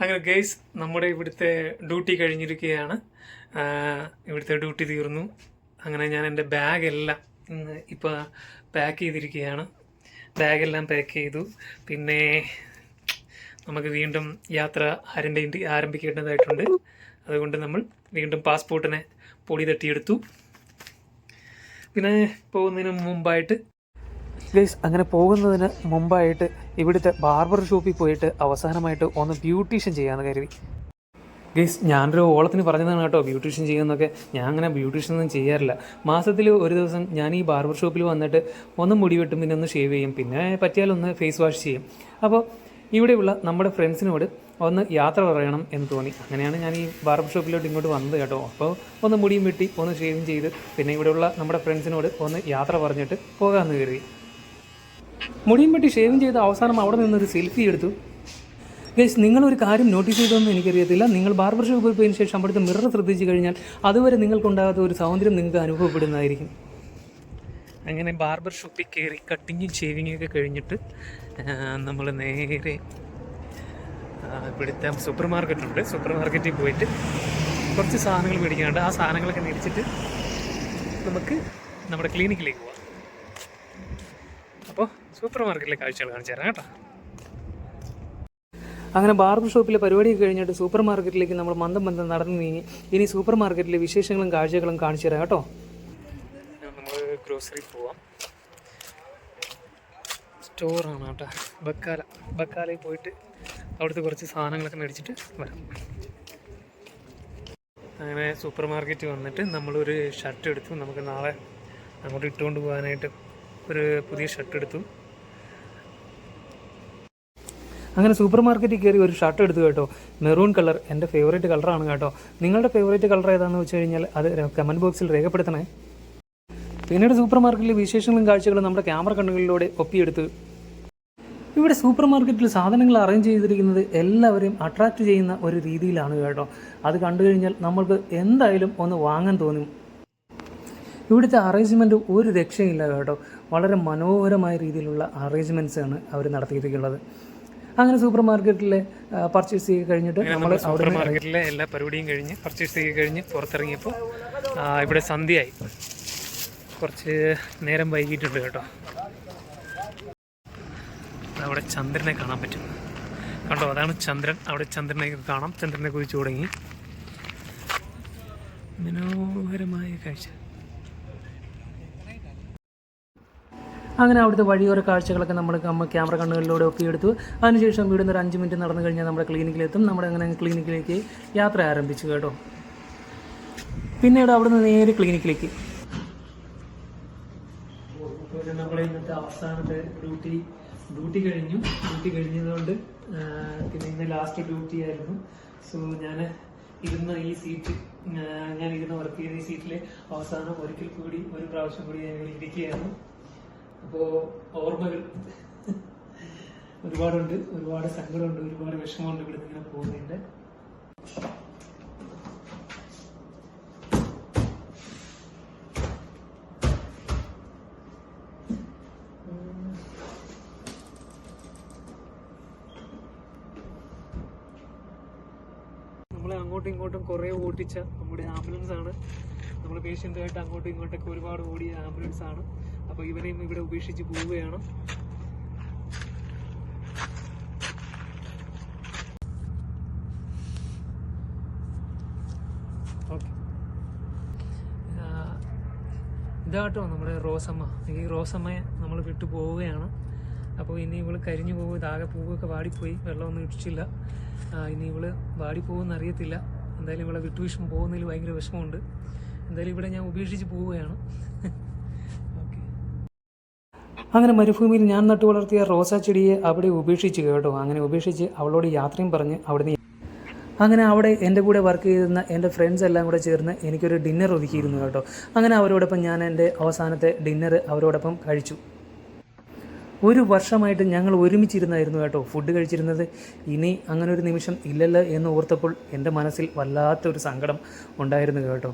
അങ്ങനെ ഗെയ്സ് നമ്മുടെ ഇവിടുത്തെ ഡ്യൂട്ടി കഴിഞ്ഞിരിക്കുകയാണ്. ഇവിടുത്തെ ഡ്യൂട്ടി തീർന്നു. അങ്ങനെ ഞാൻ എന്റെ ബാഗെല്ലാം ഇന്ന് ഇപ്പോൾ പാക്ക് ചെയ്തിരിക്കുകയാണ്. ബാഗെല്ലാം പാക്ക് ചെയ്തു. പിന്നെ നമുക്ക് വീണ്ടും യാത്ര ആരംഭി ആരംഭിക്കേണ്ടതായിട്ടുണ്ട്. അതുകൊണ്ട് നമ്മൾ വീണ്ടും പാസ്പോർട്ടിനെ പൊടി തട്ടിയെടുത്തു. പിന്നെ പോകുന്നതിന് മുമ്പായിട്ട് ഗൈസ് അങ്ങനെ പോകുന്നതിന് മുമ്പായിട്ട് ഇവിടുത്തെ ബാർബർ ഷോപ്പിൽ പോയിട്ട് അവസാനമായിട്ട് ഒന്ന് ബ്യൂട്ടീഷ്യൻ ചെയ്യാമെന്ന് കരുതി. ഗൈസ് ഞാനൊരു ഓളത്തിന് പറഞ്ഞതാണ് കേട്ടോ ബ്യൂട്ടീഷ്യൻ ചെയ്യുന്നതൊക്കെ. ഞാൻ അങ്ങനെ ബ്യൂട്ടീഷ്യൻ ഒന്നും ചെയ്യാറില്ല. മാസത്തിൽ ഒരു ദിവസം ഞാൻ ഈ ബാർബർ ഷോപ്പിൽ വന്നിട്ട് ഒന്ന് മുടി വെട്ടും പിന്നെ ഒന്ന് ഷേവ് ചെയ്യും പിന്നെ പറ്റിയാൽ ഒന്ന് ഫേസ് വാഷ് ചെയ്യും. അപ്പോൾ ഇവിടെയുള്ള നമ്മുടെ ഫ്രണ്ട്സിനോട് ഒന്ന് യാത്ര പറയണം എന്ന് തോന്നി. അങ്ങനെയാണ് ഞാൻ ഈ ബാർബർ ഷോപ്പിലോട്ട് ഇങ്ങോട്ട് വന്നത് കേട്ടോ. അപ്പോൾ ഒന്ന് മുടിയും വെട്ടി ഒന്ന് ഷേവും ചെയ്ത് പിന്നെ ഇവിടെയുള്ള നമ്മുടെ ഫ്രണ്ട്സിനോട് ഒന്ന് യാത്ര പറഞ്ഞിട്ട് പോകാമെന്ന് കരുതി. മുടിയും വെട്ടി ഷേവിങ് ചെയ്ത അവസാനം അവിടെ നിന്നൊരു സെൽഫി എടുത്തു. ഗൈസ് നിങ്ങളൊരു കാര്യം നോട്ടീസ് ചെയ്തതെന്ന് എനിക്കറിയത്തില്ല. നിങ്ങൾ ബാർബർ ഷോപ്പിൽ പോയതിനു ശേഷം അവിടുത്തെ മിറർ ശ്രദ്ധിച്ചു കഴിഞ്ഞാൽ അതുവരെ നിങ്ങൾക്കുണ്ടാകാത്ത ഒരു സൗന്ദര്യം നിങ്ങൾക്ക് അനുഭവപ്പെടുന്നതായിരിക്കും. അങ്ങനെ ബാർബർ ഷോപ്പിൽ കയറി കട്ടിങ്ങും ഷേവിങ്ങും ഒക്കെ കഴിഞ്ഞിട്ട് നമ്മൾ നേരെ ഇവിടുത്തെ സൂപ്പർ മാർക്കറ്റുണ്ട് സൂപ്പർ മാർക്കറ്റിൽ പോയിട്ട് കുറച്ച് സാധനങ്ങൾ മേടിക്കാനുണ്ട്. ആ സാധനങ്ങളൊക്കെ മേടിച്ചിട്ട് നമുക്ക് നമ്മുടെ ക്ലിനിക്കിലേക്ക് അപ്പോൾ സൂപ്പർ മാർക്കറ്റിലെ കാഴ്ചകൾ കാണിച്ചു തരാം കേട്ടോ. അങ്ങനെ ബാർബർ ഷോപ്പിലെ പരിപാടി കഴിഞ്ഞിട്ട് സൂപ്പർ മാർക്കറ്റിലേക്ക് നമ്മൾ മന്ദം മന്ദം നടന്നു നീങ്ങി. ഇനി സൂപ്പർ മാർക്കറ്റിലെ വിശേഷങ്ങളും കാഴ്ചകളും കാണിച്ചു തരാം കേട്ടോ. നമ്മൾ ഗ്രോസറി പോവാം. സ്റ്റോറാണ് കേട്ടോ. ബക്കാല. ബക്കാലയിൽ പോയിട്ട് അവിടുത്തെ കുറച്ച് സാധനങ്ങളൊക്കെ മേടിച്ചിട്ട് വരാം. അങ്ങനെ സൂപ്പർ മാർക്കറ്റ് വന്നിട്ട് നമ്മളൊരു ഷർട്ട് എടുത്തു. നമുക്ക് നാളെ അങ്ങോട്ട് ഇട്ടുകൊണ്ട് പോകാനായിട്ട് ഒരു പുതിയ ഷർട്ട് എടുത്തു. അങ്ങനെ സൂപ്പർ മാർക്കറ്റിൽ കയറി ഒരു ഷർട്ട് എടുത്തു കേട്ടോ. മെറൂൺ കളർ എന്റെ ഫേവറേറ്റ് കളറാണ് കേട്ടോ. നിങ്ങളുടെ ഫേവറേറ്റ് കളർ ഏതാണെന്ന് വെച്ച് കഴിഞ്ഞാൽ അത് കമന്റ് ബോക്സിൽ രേഖപ്പെടുത്തണേ. പിന്നീട് സൂപ്പർ മാർക്കറ്റിലെ വിശേഷങ്ങളും കാഴ്ചകളും നമ്മുടെ ക്യാമറ കണ്ണുകളിലൂടെ ഒപ്പിയെടുത്ത്. ഇവിടെ സൂപ്പർ മാർക്കറ്റിൽ സാധനങ്ങൾ അറേഞ്ച് ചെയ്തിരിക്കുന്നത് എല്ലാവരെയും അട്രാക്റ്റ് ചെയ്യുന്ന ഒരു രീതിയിലാണ് കേട്ടോ. അത് കണ്ടു കഴിഞ്ഞാൽ നമ്മൾക്ക് എന്തായാലും ഒന്ന് വാങ്ങാൻ തോന്നും. ഇവിടുത്തെ അറേഞ്ച്മെന്റ് ഒരു രക്ഷയില്ല കേട്ടോ. വളരെ മനോഹരമായ രീതിയിലുള്ള അറേഞ്ച്മെന്റ്സ് ആണ് അവർ നടത്തിയിരിക്കുന്നത്. അങ്ങനെ സൂപ്പർ മാർക്കറ്റിലെ പർച്ചേസ് ചെയ്ത് കഴിഞ്ഞിട്ട് നമ്മൾ സൂപ്പർ മാർക്കറ്റിലെ എല്ലാ പരിപാടിയും കഴിഞ്ഞ് പർച്ചേസ് ചെയ്ത് കഴിഞ്ഞ് പുറത്തിറങ്ങിയപ്പോൾ ഇവിടെ സന്ധ്യയായി. കുറച്ച് നേരം വൈകിട്ടുണ്ട് കേട്ടോ. അവിടെ ചന്ദ്രനെ കാണാൻ പറ്റും. കണ്ടോ? അതാണ് ചന്ദ്രൻ. അവിടെ ചന്ദ്രനെ കാണാം. ചന്ദ്രനെ കുതിച്ചു തുടങ്ങി. മനോഹരമായ കാഴ്ച. അങ്ങനെ അവിടുത്തെ വഴിയോര കാഴ്ചകളൊക്കെ നമ്മൾ ക്യാമറ കണ്ണുകളിലൂടെ ഒക്കെ ഒപ്പിയെടുത്തു അതിനുശേഷം ഇവിടുന്ന് ഒരു അഞ്ച് മിനിറ്റ് നടന്നു കഴിഞ്ഞാൽ നമ്മുടെ ക്ലിനിക്കിലെത്തും. നമ്മുടെ അങ്ങനെ ക്ലിനിക്കിലേക്ക് യാത്ര ആരംഭിച്ചു കേട്ടോ. പിന്നീട് അവിടുന്ന് നേരെ ക്ലിനിക്കിലേക്ക്. നമ്മളെ ഇന്നത്തെ അവസാനത്തെ ഡ്യൂട്ടി ഡ്യൂട്ടി കഴിഞ്ഞു. ഡ്യൂട്ടി കഴിഞ്ഞതുകൊണ്ട് പിന്നെ ഇന്ന് ലാസ്റ്റ് ഡ്യൂട്ടി ആയിരുന്നു. സോ ഞാൻ ഇരുന്ന ഈ സീറ്റ് ഞാൻ ഇരുന്ന് വർക്ക് ചെയ്ത ഈ സീറ്റിലെ അവസാനം ഒരിക്കൽ കൂടി ഒരു പ്രാവശ്യം കൂടി ഞാൻ ഇരിക്കുകയാണ് അപ്പോൾ ഓർമ്മകൾ ഒരുപാടുണ്ട് ഒരുപാട് സങ്കടമുണ്ട് ഒരുപാട് വിഷമമുണ്ട് ഇവിടെ ഇങ്ങനെ പോകുന്നതിന്റെ. നമ്മളെ ഇങ്ങോട്ടും കുറേ ഓടിച്ച നമ്മുടെ ആംബുലൻസ് ആണ് നമ്മൾ പേഷ്യന്റായിട്ട് അങ്ങോട്ടും ഇങ്ങോട്ടൊക്കെ ഒരുപാട് ഓടിയ ആംബുലൻസ് ആണ് അപ്പോൾ ഇവനെയും ഇവിടെ ഉപേക്ഷിച്ച് പോവുകയാണ്. ഓക്കെ ഇതാട്ടോ നമ്മുടെ റോസമ്മ. ഈ റോസമ്മയെ നമ്മൾ വിട്ടു പോവുകയാണ്. അപ്പോൾ ഇനി ഇവൾ കരിഞ്ഞു പോകും ഇതാകെ പൂവൊക്കെ വാടിപ്പോയി. വെള്ളമൊന്നും ഇടിച്ചില്ല. ഇനി ഇവൾ വാടിപ്പോകുമെന്ന് അറിയത്തില്ല. എന്തായാലും ഇവളെ വിട്ടു വിഷമം പോകുന്നതിൽ ഭയങ്കര വിഷമമുണ്ട്. എന്തായാലും ഇവിടെ ഞാൻ ഉപേക്ഷിച്ച് പോവുകയാണ്. അങ്ങനെ മരുഭൂമിയിൽ ഞാൻ നട്ടു വളർത്തിയ റോസാ ചെടിയെ അവിടെ ഉപേക്ഷിച്ച് കേട്ടോ. അങ്ങനെ ഉപേക്ഷിച്ച് അവളോട് യാത്രയും പറഞ്ഞ് അവിടുന്ന് അങ്ങനെ അവിടെ എന്റെ കൂടെ വർക്ക് ചെയ്തിരുന്ന എന്റെ ഫ്രണ്ട്സ് എല്ലാം കൂടെ ചേർന്ന് എനിക്കൊരു ഡിന്നർ ഒതുക്കിയിരുന്നു കേട്ടോ. അങ്ങനെ അവരോടൊപ്പം ഞാൻ എന്റെ അവസാനത്തെ ഡിന്നർ അവരോടൊപ്പം കഴിച്ചു. ഒരു വർഷമായിട്ട് ഞങ്ങൾ ഒരുമിച്ചിരുന്നായിരുന്നു കേട്ടോ. ഫുഡ് കഴിച്ചിരുന്നത്. ഇനി അങ്ങനെ ഒരു നിമിഷം ഇല്ലല്ലോ എന്ന് ഓർത്തപ്പോൾ എന്റെ മനസ്സിൽ വല്ലാത്തൊരു സങ്കടം ഉണ്ടായിരുന്നു കേട്ടോ.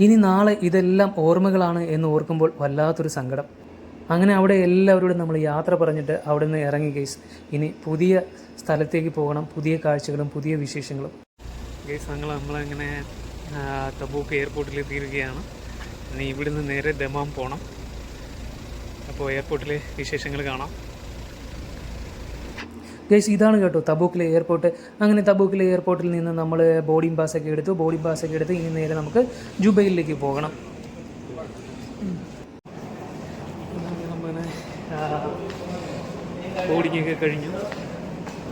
ഇനി നാളെ ഇതെല്ലാം ഓർമ്മകളാണ് എന്ന് ഓർക്കുമ്പോൾ വല്ലാത്തൊരു സങ്കടം. അങ്ങനെ അവിടെ എല്ലാവരോടും നമ്മൾ യാത്ര പറഞ്ഞിട്ട് അവിടെ നിന്ന് ഇറങ്ങി ഗേസ് ഇനി പുതിയ സ്ഥലത്തേക്ക് പോകണം പുതിയ കാഴ്ചകളും പുതിയ വിശേഷങ്ങളും. ഗൈസ് ഞങ്ങൾ നമ്മളങ്ങനെ തബൂക്ക് എയർപോർട്ടിൽ എത്തിയിരിക്കുകയാണ്. ഇനി ഇവിടുന്ന് നേരെ ദമാം പോകണം അപ്പോൾ എയർപോർട്ടിലെ വിശേഷങ്ങൾ കാണാം. ഗൈസ് ഇതാണ് കേട്ടോ തബൂക്കിലെ എയർപോർട്ട് അങ്ങനെ തബൂക്കിലെ എയർപോർട്ടിൽ നിന്ന് നമ്മൾ ബോർഡിംഗ് പാസ്സൊക്കെ എടുത്തു. ബോർഡിംഗ് പാസ്സൊക്കെ എടുത്ത് ഇനി നേരെ നമുക്ക് ജുബൈയിലേക്ക് പോകണം നമ്മളങ്ങനെ ബോർഡിംഗ് ഒക്കെ കഴിഞ്ഞു.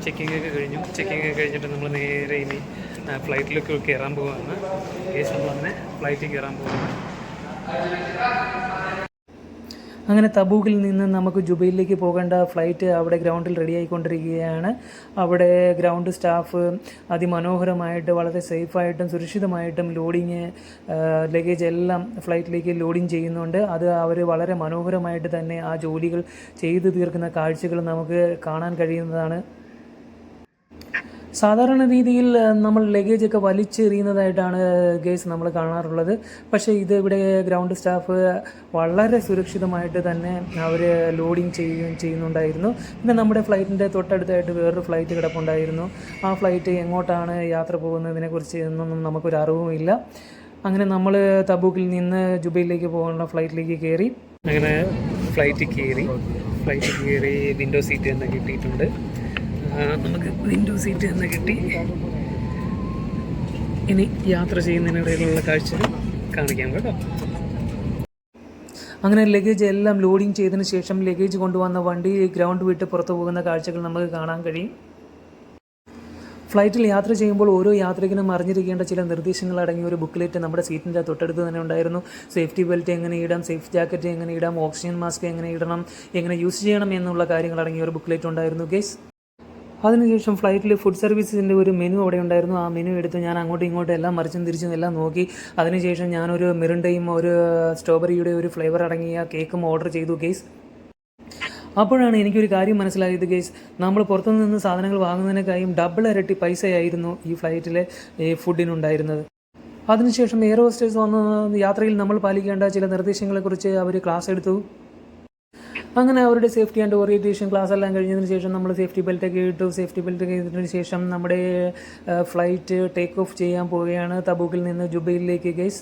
ചെക്കിംഗ് ഒക്കെ കഴിഞ്ഞു. ചെക്കിംഗ് ഒക്കെ കഴിഞ്ഞിട്ട് നമ്മൾ നേരെ ഇനി ഫ്ലൈറ്റിലൊക്കെ കയറാൻ പോവുകയാണ് കേസ് നമ്മൾ തന്നെ ഫ്ലൈറ്റിൽ കയറാൻ പോവാണ്. അങ്ങനെ തബൂക്കിൽ നിന്ന് നമുക്ക് ജുബൈലിലേക്ക് പോകേണ്ട ഫ്ലൈറ്റ് അവിടെ ഗ്രൗണ്ടിൽ റെഡി ആയിക്കൊണ്ടിരിക്കുകയാണ്. അവിടെ ഗ്രൗണ്ട് സ്റ്റാഫ് അതിമനോഹരമായിട്ട് വളരെ സേഫായിട്ടും സുരക്ഷിതമായിട്ടും ലോഡിങ് ലഗേജ് എല്ലാം ഫ്ലൈറ്റിലേക്ക് ലോഡിങ് ചെയ്യുന്നുണ്ട്. അത് അവർ വളരെ മനോഹരമായിട്ട് തന്നെ ആ ജോലികൾ ചെയ്തു തീർക്കുന്ന കാഴ്ചകൾ നമുക്ക് കാണാൻ കഴിയുന്നതാണ്. സാധാരണ രീതിയിൽ നമ്മൾ ലഗേജ് ഒക്കെ വലിച്ചെറിയുന്നതായിട്ടാണ് ഗേസ് നമ്മൾ കാണാറുള്ളത്. പക്ഷേ ഇത് ഇവിടെ ഗ്രൗണ്ട് സ്റ്റാഫ് വളരെ സുരക്ഷിതമായിട്ട് തന്നെ അവർ ലോഡിങ് ചെയ്യുകയും ചെയ്യുന്നുണ്ടായിരുന്നു. പിന്നെ നമ്മുടെ ഫ്ലൈറ്റിന്റെ തൊട്ടടുത്തായിട്ട് വേറൊരു ഫ്ലൈറ്റ് കിടപ്പുണ്ടായിരുന്നു. ആ ഫ്ലൈറ്റ് എങ്ങോട്ടാണ് യാത്ര പോകുന്നതിനെക്കുറിച്ച് എന്നൊന്നും നമുക്കൊരു അറിവുമില്ല അങ്ങനെ നമ്മൾ തബൂക്കിൽ നിന്ന് ജുബൈയിലേക്ക് പോകാനുള്ള ഫ്ലൈറ്റിലേക്ക് കയറി അങ്ങനെ ഫ്ലൈറ്റ് കയറി ഫ്ലൈറ്റ് കയറി വിൻഡോ സീറ്റ് തന്നെ കിട്ടിയിട്ടുണ്ട്. നമുക്ക് വിൻഡോ സീറ്റ് തന്നെ കിട്ടി. ഇനി യാത്ര ചെയ്യുന്നതിനിടയിലുള്ള കാഴ്ച കാണിക്കാം കേട്ടോ. അങ്ങനെ ലഗേജ് എല്ലാം ലോഡിങ് ചെയ്തതിന് ശേഷം ലഗേജ് കൊണ്ടുവന്ന വണ്ടി ഗ്രൗണ്ട് വിട്ട് പുറത്തു പോകുന്ന കാഴ്ചകൾ നമുക്ക് കാണാൻ കഴിയും. ഫ്ലൈറ്റിൽ യാത്ര ചെയ്യുമ്പോൾ ഓരോ യാത്രികനും അറിഞ്ഞിരിക്കേണ്ട ചില നിർദ്ദേശങ്ങൾ അടങ്ങിയ ഒരു ബുക്ക്ലെറ്റ് നമ്മുടെ സീറ്റിന്റെ തൊട്ടടുത്ത് തന്നെ ഉണ്ടായിരുന്നു. സേഫ്റ്റി ബെൽറ്റ് എങ്ങനെ ഇടാം സേഫ് ജാക്കറ്റ് എങ്ങനെ ഇടാം ഓക്സിജൻ മാസ്ക് എങ്ങനെ ഇടണം എങ്ങനെ യൂസ് ചെയ്യണം എന്നുള്ള കാര്യങ്ങൾ അടങ്ങിയ ഒരു ബുക്ക്ലെറ്റ് ഉണ്ടായിരുന്നു ഗേസ് അതിനുശേഷം ഫ്ലൈറ്റിൽ ഫുഡ് സർവീസസിന്റെ ഒരു മെനു അവിടെ ഉണ്ടായിരുന്നു. ആ മെനു എടുത്ത് ഞാൻ അങ്ങോട്ടും ഇങ്ങോട്ടും എല്ലാം മറിച്ചും തിരിച്ചും എല്ലാം നോക്കി. അതിനുശേഷം ഞാനൊരു മിറിന്റെയും ഒരു സ്ട്രോബെറിയുടെ ഒരു ഫ്ലേവർ അടങ്ങിയ കേക്കും ഓർഡർ ചെയ്തു ഗെയ്സ് അപ്പോഴാണ് എനിക്കൊരു കാര്യം മനസ്സിലായത് ഗെയ്സ് നമ്മൾ പുറത്തുനിന്ന് സാധനങ്ങൾ വാങ്ങുന്നതിനേക്കായും ഡബിൾ ഇരട്ടി പൈസയായിരുന്നു ഈ ഫ്ലൈറ്റിലെ ഈ ഫുഡിനുണ്ടായിരുന്നത് അതിനുശേഷം എയർ ഹോസ്റ്റേഴ്സ് വന്ന യാത്രയിൽ നമ്മൾ പാലിക്കേണ്ട ചില നിർദ്ദേശങ്ങളെക്കുറിച്ച് അവർ ക്ലാസ് എടുത്തു. അങ്ങനെ അവരുടെ സേഫ്റ്റി ആൻഡ് ഓറിയന്റേഷൻ ക്ലാസ് എല്ലാം കഴിഞ്ഞതിന് ശേഷം നമ്മൾ സേഫ്റ്റി ബെൽറ്റ് ഒക്കെ ഇട്ടു. സേഫ്റ്റി ബെൽറ്റ് ഇട്ടതിന് ശേഷം നമ്മുടെ ഫ്ലൈറ്റ് ടേക്ക് ഓഫ് ചെയ്യാൻ പോവുകയാണ് തബൂക്കിൽ നിന്ന് ജുബൈലിലേക്ക് ഗൈസ്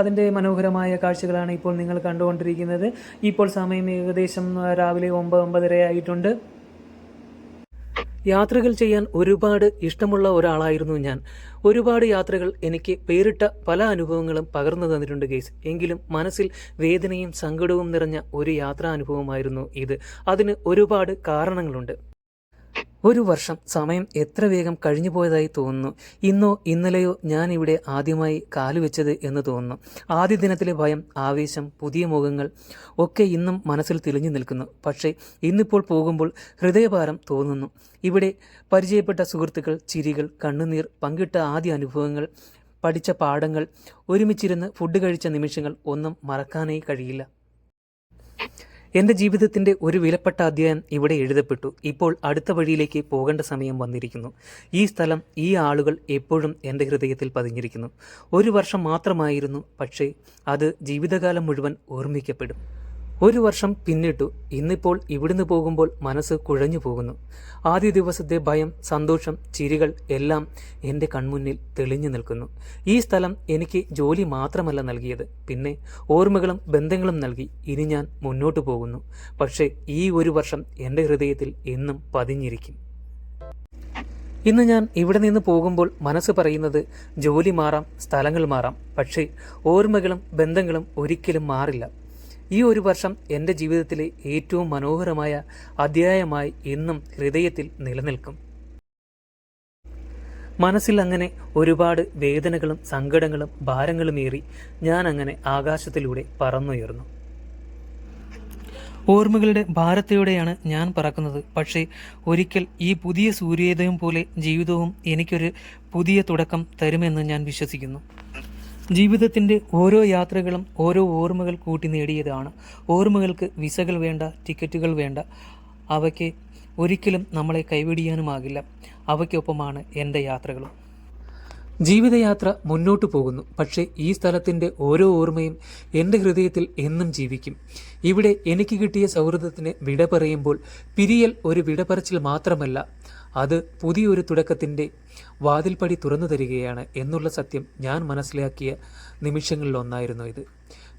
അതിന്റെ മനോഹരമായ കാഴ്ചകളാണ് ഇപ്പോൾ നിങ്ങൾ കണ്ടുകൊണ്ടിരിക്കുന്നത്. ഇപ്പോൾ സമയം ഏകദേശം രാവിലെ ഒമ്പത് ഒമ്പതര ആയിട്ടുണ്ട്. യാത്രകൾ ചെയ്യാൻ ഒരുപാട് ഇഷ്ടമുള്ള ഒരാളായിരുന്നു ഞാൻ. ഒരുപാട് യാത്രകൾ എനിക്ക് പേരിട്ട പല അനുഭവങ്ങളും പകർന്നു തന്നിട്ടുണ്ട് ഗേസ് എങ്കിലും മനസ്സിൽ വേദനയും സങ്കടവും നിറഞ്ഞ ഒരു യാത്രാനുഭവമായിരുന്നു ഇത്. അതിന് ഒരുപാട് കാരണങ്ങളുണ്ട്. ഒരു വർഷം സമയം എത്ര വേഗം കഴിഞ്ഞു പോയതായി തോന്നുന്നു. ഇന്നോ ഇന്നലെയോ ഞാൻ ഇവിടെ ആദ്യമായി കാലുവെച്ചത് എന്ന് തോന്നുന്നു. ആദ്യ ദിനത്തിലെ ഭയം ആവേശം പുതിയ മുഖങ്ങൾ ഒക്കെ ഇന്നും മനസ്സിൽ തെളിഞ്ഞു നിൽക്കുന്നു. പക്ഷേ ഇന്നിപ്പോൾ പോകുമ്പോൾ ഹൃദയഭാരം തോന്നുന്നു. ഇവിടെ പരിചയപ്പെട്ട സുഹൃത്തുക്കൾ ചിരികൾ കണ്ണുനീർ പങ്കിട്ട ആദ്യ അനുഭവങ്ങൾ പഠിച്ച പാഠങ്ങൾ ഒരുമിച്ചിരുന്ന് ഫുഡ് കഴിച്ച നിമിഷങ്ങൾ ഒന്നും മറക്കാനേ കഴിയില്ല. എന്റെ ജീവിതത്തിന്റെ ഒരു വിലപ്പെട്ട അധ്യായം ഇവിടെ എഴുതപ്പെട്ടു. ഇപ്പോൾ അടുത്ത വഴിയിലേക്ക് പോകേണ്ട സമയം വന്നിരിക്കുന്നു. ഈ സ്ഥലം ഈ ആളുകൾ എപ്പോഴും എന്റെ ഹൃദയത്തിൽ പതിഞ്ഞിരിക്കുന്നു. ഒരു വർഷം മാത്രമായിരുന്നു പക്ഷേ അത് ജീവിതകാലം മുഴുവൻ ഓർമ്മിക്കപ്പെടും. ഒരു വർഷം പിന്നിട്ടു ഇന്നിപ്പോൾ ഇവിടുന്ന് പോകുമ്പോൾ മനസ്സ് കുഴഞ്ഞു പോകുന്നു. ആദ്യ ദിവസത്തെ ഭയം സന്തോഷം ചിരികൾ എല്ലാം എന്റെ കൺമുന്നിൽ തെളിഞ്ഞു നിൽക്കുന്നു. ഈ സ്ഥലം എനിക്ക് ജോലി മാത്രമല്ല നൽകിയത്. പിന്നെ ഓർമ്മകളും ബന്ധങ്ങളും നൽകി ഇനി ഞാൻ മുന്നോട്ട് പോകുന്നു. പക്ഷേ ഈ ഒരു വർഷം എന്റെ ഹൃദയത്തിൽ എന്നും പതിഞ്ഞിരിക്കും. ഇന്ന് ഞാൻ ഇവിടെ നിന്ന് പോകുമ്പോൾ മനസ്സ് പറയുന്നത് ജോലി മാറാം സ്ഥലങ്ങൾ മാറാം. പക്ഷേ ഓർമ്മകളും ബന്ധങ്ങളും ഒരിക്കലും മാറില്ല. ഈ ഒരു വർഷം എന്റെ ജീവിതത്തിലെ ഏറ്റവും മനോഹരമായ അധ്യായമായി എന്നും ഹൃദയത്തിൽ നിലനിൽക്കും. മനസ്സിൽ അങ്ങനെ ഒരുപാട് വേദനകളും സങ്കടങ്ങളും ഭാരങ്ങളുമേറി ഞാൻ അങ്ങനെ ആകാശത്തിലൂടെ പറന്നുയർന്നു. ഓർമ്മകളുടെ ഭാരത്തോടെയാണ് ഞാൻ പറക്കുന്നത്. പക്ഷേ ഒരിക്കൽ ഈ പുതിയ സൂര്യോദയം പോലെ ജീവിതവും എനിക്കൊരു പുതിയ തുടക്കം തരുമെന്ന് ഞാൻ വിശ്വസിക്കുന്നു. ജീവിതത്തിന്റെ ഓരോ യാത്രകളും ഓരോ ഓർമ്മകൾ കൂട്ടി നേടിയതാണ്. ഓർമ്മകൾക്ക് വിസകൾ വേണ്ട ടിക്കറ്റുകൾ വേണ്ട. അവയ്ക്ക് ഒരിക്കലും നമ്മളെ കൈവിടിയാനുമാകില്ല. അവയ്ക്കൊപ്പമാണ് എന്റെ യാത്രകളും. ജീവിതയാത്ര മുന്നോട്ടു പോകുന്നു. പക്ഷേ ഈ സ്ഥലത്തിന്റെ ഓരോ ഓർമ്മയും എന്റെ ഹൃദയത്തിൽ എന്നും ജീവിക്കും. ഇവിടെ എനിക്ക് കിട്ടിയ സൗഹൃദത്തിന് വിട പറയുമ്പോൾ പിരിയൽ ഒരു വിടപറച്ചിൽ മാത്രമല്ല. അത് പുതിയൊരു തുടക്കത്തിന്റെ വാതിൽപ്പടി തുറന്നു തരികയാണ് എന്നുള്ള സത്യം ഞാൻ മനസ്സിലാക്കിയ നിമിഷങ്ങളിലൊന്നായിരുന്നു ഇത്.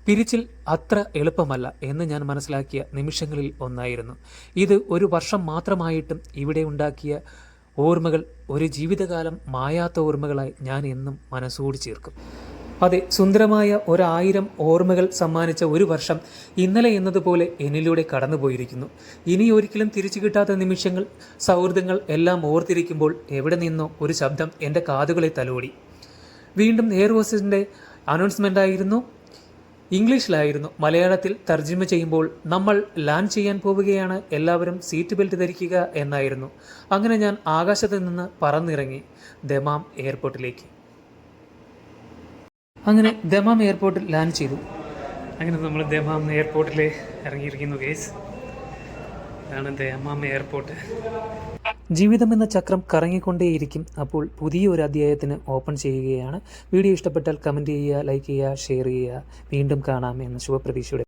പിരിച്ചിൽ അത്ര എളുപ്പമല്ല എന്ന് ഞാൻ മനസ്സിലാക്കിയ നിമിഷങ്ങളിൽ ഒന്നായിരുന്നു. ഇത് ഒരു വർഷം മാത്രമായിട്ടും ഇവിടെ ഉണ്ടാക്കിയ ഓർമ്മകൾ ഒരു ജീവിതകാലം മായാത്ത ഓർമ്മകളായി ഞാൻ എന്നും മനസ്സോട് ചേർക്കും. അതെ സുന്ദരമായ ഒരായിരം ഓർമ്മകൾ സമ്മാനിച്ച ഒരു വർഷം ഇന്നലെ എന്നതുപോലെ എന്നിലൂടെ കടന്നുപോയിരിക്കുന്നു. ഇനി ഒരിക്കലും തിരിച്ചു കിട്ടാത്ത നിമിഷങ്ങൾ സൗഹൃദങ്ങൾ എല്ലാം ഓർത്തിരിക്കുമ്പോൾ എവിടെ നിന്നോ ഒരു ശബ്ദം എന്റെ കാതുകളെ തലോടി. വീണ്ടും എയർ ഹോസ്റ്റസിന്റെ അനൗൺസ്മെന്റ് ആയിരുന്നു ഇംഗ്ലീഷിലായിരുന്നു. മലയാളത്തിൽ തർജിമ ചെയ്യുമ്പോൾ നമ്മൾ ലാൻഡ് ചെയ്യാൻ പോവുകയാണ് എല്ലാവരും സീറ്റ് ബെൽറ്റ് ധരിക്കുക എന്നായിരുന്നു. അങ്ങനെ ഞാൻ ആകാശത്ത് നിന്ന് പറന്നിറങ്ങി. ദമാം എയർപോർട്ടിലേക്ക്. അങ്ങനെ ദമാം എയർപോർട്ടിൽ ലാൻഡ് ചെയ്തു. അങ്ങനെ നമ്മൾ ദമാം എയർപോർട്ടിൽ ഇറങ്ങിയിരിക്കുന്നു കേസ് ഇതാണ് ദമാം എയർപോർട്ട്. ജീവിതം എന്ന ചക്രം കറങ്ങിക്കൊണ്ടേയിരിക്കും അപ്പോൾ പുതിയ ഒരു അധ്യായത്തിന് ഓപ്പൺ ചെയ്യുകയാണ്. വീഡിയോ ഇഷ്ടപ്പെട്ടാൽ കമന്റ് ചെയ്യുക ലൈക്ക് ചെയ്യുക ഷെയർ ചെയ്യുക. വീണ്ടും കാണാം എന്ന ശുഭപ്രതീക്ഷയുടെ.